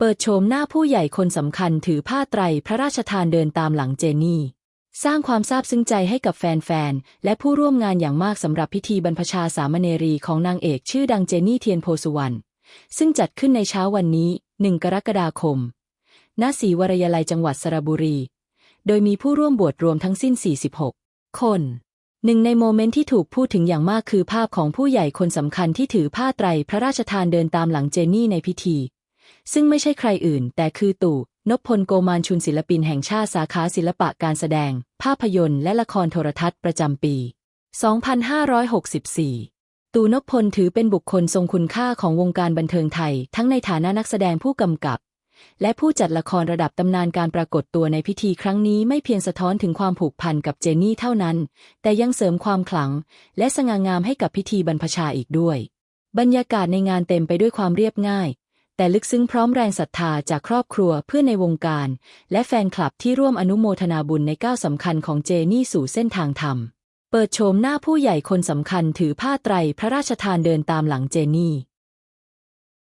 เปิดโฉมหน้าผู้ใหญ่คนสำคัญถือผ้าไตรพระราชทานเดินตามหลังเจนี่ สร้างความซาบซึ้งใจให้กับแฟนๆ และผู้ร่วมงานอย่างมากสำหรับพิธีบรรพชาสามเณรีของนางเอกชื่อดังเจนี่เทียนโพสุวรรณซึ่งจัดขึ้นในเช้าวันนี้1กรกฎาคม ณ ศรีวรยาลัยจังหวัดสระบุรี โดยมีผู้ร่วมบวชรวมทั้งสิ้น 46 คน หนึ่งในโมเมนต์ที่ถูกพูดถึงอย่างมากคือภาพของผู้ใหญ่คนสำคัญที่ถือผ้าไตรพระราชทานเดินตามหลังเจนี่ในพิธี ซึ่งไม่ใช่ใครอื่น แต่คือตู่นพพลโกมานชุนศิลปินแห่งชาติสาขาศิลปะการแสดง ภาพยนตร์และละครโทรทัศน์ประจำปี 2564 ตู่นพพลถือเป็นบุคคลทรงคุณค่าของวงการบันเทิงไทย ทั้งในฐานะนักแสดงผู้กำกับ และผู้จัดละครระดับตำนานการปรากฏตัวในพิธีครั้งนี้ไม่เพียงสะท้อนถึงความผูกพันกับเจนนี่เท่านั้น แต่ยังเสริมความขลัง และสง่างามให้กับพิธีบรรพชาอีกด้วย บรรยากาศในงานเต็มไปด้วยความเรียบง่าย แต่ลึกซึ้งพร้อมแรงศรัทธาจากครอบครัวเพื่อนในวงการ และแฟนคลับที่ร่วมอนุโมทนาบุญในก้าวสำคัญของเจนี่สู่เส้นทางธรรม เปิดโฉมหน้าผู้ใหญ่คนสำคัญถือผ้าไตรพระราชทานเดินตามหลังเจนี่